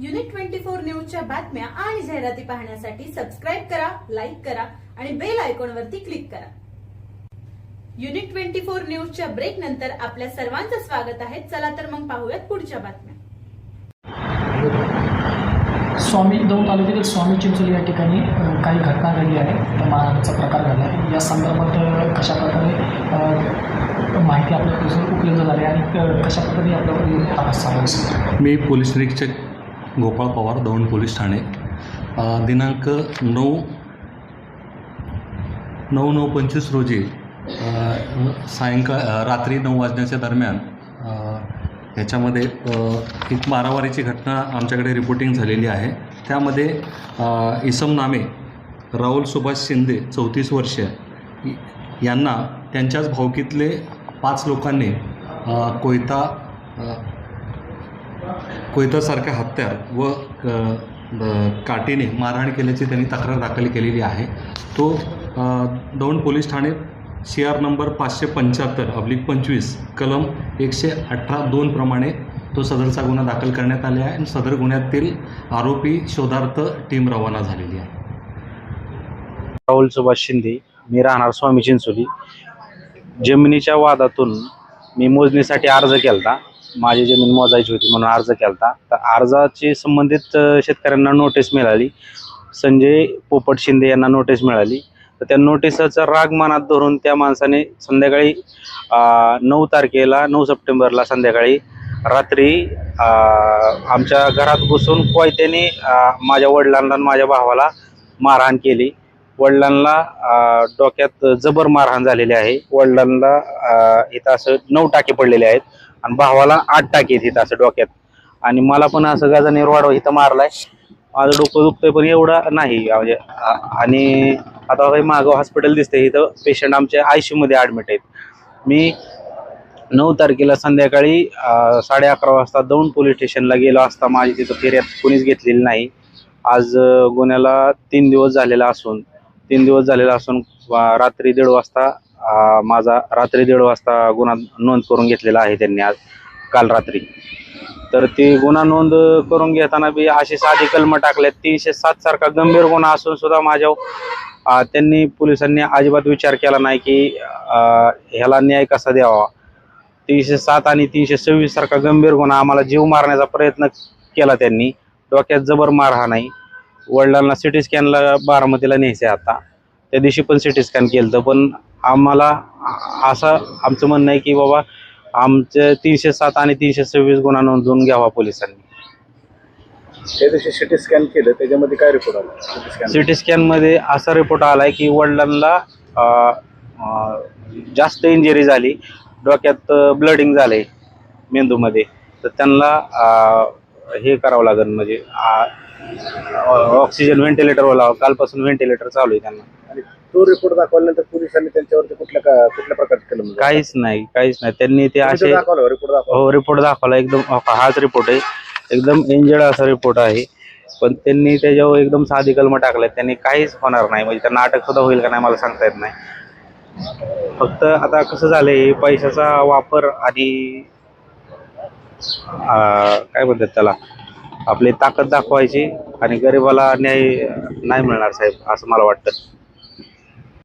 Unit twenty four न्यूजच्या बातम्या आणि जाहिराती पाहण्यासाठी सबस्क्राईब करा लाईक करा आणि बेल आयकॉन वरती क्लिक करा. युनिट ट्वेंटी फोर न्यूजच्या ब्रेक नंतर आपल्या सर्वांचं स्वागत आहे. चला तर मग पाहूयात पुढच्या बातम्या. स्वामी दौंड तालुक्यातील स्वामी चिंचोली या ठिकाणी काही घटना घडली आहे. त्या मारहाणीचा प्रकार घडला आहे. या संदर्भात कशा प्रकारे माहिती आपल्याला उपलब्ध झाली आणि कशा प्रकारे आपल्याला तपास चालू असेल मी पोलीस निरीक्षक गोपाळ पवार दौंड पोलीस ठाणे. दिनांक नऊ नऊ नऊ पंचवीस रोजी सायंकाळ रात्री नऊ वाजण्याच्या दरम्यान ह्याच्यामध्ये एक मारामारीची घटना आमच्याकडे रिपोर्टिंग झालेली आहे. त्यामध्ये इसम नामे राहुल सुभाष शिंदे चौतीस वर्ष यांना त्यांच्याच भावकीतले पाच लोकांनी कोयता कोयतासारख्या हत्यार व अ, काठीने मारहाण केल्याची त्यांनी तक्रार दाखल केलेली आहे. तो दौंड पोलीस ठाणे सी आर नंबर पाचशे पंच्याहत्तर अब्लिक पंचवीस कलम एकशे अठरा दोन प्रमाणे तो सदरचा गुन्हा दाखल करण्यात आला आहे. आणि सदर गुन्ह्यातील आरोपी शोधार्थ टीम रवाना झालेली आहे. राहुल सुभाष शिंदे मी राहणार स्वामी चिंचोली. जमिनीच्या वादातून मी मोजणीसाठी अर्ज केलता. माझी जमीन मोजायची होती म्हणून अर्ज केला तर अर्जाची संबंधित शेतकऱ्यांना नोटीस मिळाली. संजय पोपट शिंदे यांना नोटीस मिळाली. तर त्या नोटिसाचा राग मनात धरून त्या माणसाने संध्याकाळी नऊ तारखेला नऊ सप्टेंबरला संध्याकाळी रात्री आमच्या घरात घुसून कोयत्याने माझ्या वडिलांना माझ्या भावाला मारहाण केली. वडिलांना डोक्यात जबर मारहाण झालेली आहे. वडिलांना इथं असं नऊ टाके पडलेले आहेत. आणि भावाला आठ टाके आहेत इथं असं डोक्यात. आणि मला पण असं गाजाने रोड इथं मारलाय. माझं डोकं दुखतंय पण एवढं नाही. म्हणजे आणि आता हे मागं हॉस्पिटल दिसतंय. इथं पेशंट आमच्या आयसीयू मध्ये ऍडमिट आहेत. मी नऊ तारखेला संध्याकाळी साडे अकरा वाजता दौंड पोलीस स्टेशनला गेलो असता. माझी तिथं फिर्यात कोणीच घेतलेली नाही. आज गुन्ह्याला तीन दिवस झालेला असून तीन दिवस झालेला असून रात्री दीड वाजता माझा रात्री दीड वाजता गुन्हा नोंद करून घेतलेला आहे त्यांनी आज काल रात्री. तर ती गुन्हा नोंद करून घेताना बी अशी साधी कलम टाकल्यात. तीनशे सात सारखा गंभीर गुन्हा असून सुद्धा माझ्या त्यांनी पोलिसांनी अजिबात विचार केला नाही की ह्याला न्याय कसा द्यावा? तीनशे सात आणि तीनशे सव्वीस सारखा गंभीर गुन्हा आम्हाला जीव मारण्याचा प्रयत्न केला त्यांनी. डोक्यात जबर मार हा नाही. वडिलांना सिटी स्कॅनला बारामतीला न्यायचं आहे आता. त्या दिवशी पण सिटी स्कॅन केलं पण आम्हाला असं आमचं म्हणणं आहे की बाबा आमचे तीनशे सात आणि तीनशे सव्वीस गुन्हा नोंदवून घ्यावा पोलिसांनी. त्या दिवशी सिटी स्कॅन केलं त्याच्यामध्ये काय रिपोर्ट आला? CT scan. सिटी स्कॅनमध्ये असा रिपोर्ट आलाय की वडिलांना जास्त इंजुरी झाली. डोक्यात ब्लडिंग झाले मेंदूमध्ये. तर त्यांना हे करावं लागेल म्हणजे ऑक्सिजन व्हेंटिलेटर लावा कालपासून व्हेंटिलेटर चालू आहे त्यांना. आणि तो रिपोर्ट दाखवल्यानंतर पोलिसांनी त्यांच्यावरती कुठल्या का कुठल्या प्रकारचे कलम काहीच नाही काहीच नाही. त्यांनी ते असे दाखवलं रिपोर्ट दाखवला? हो रिपोर्ट दाखवला. एकदम हाच रिपोर्ट आहे. एकदम इंजर्ड असा रिपोर्ट आहे. पण त्यांनी त्याच्यावर एकदम साधी कलम टाकल्यात. त्यांनी काहीच होणार नाही. म्हणजे त्यांना अटक सुद्धा होईल का नाही मला सांगता येत नाही. फक्त आता कसं झालंय पैशाचा वापर आणि अं, काय म्हणतात त्याला? आपली ताकद दाखवायची आणि गरिबाला न्याय नाही मिळणार साहेब असं मला वाटतं.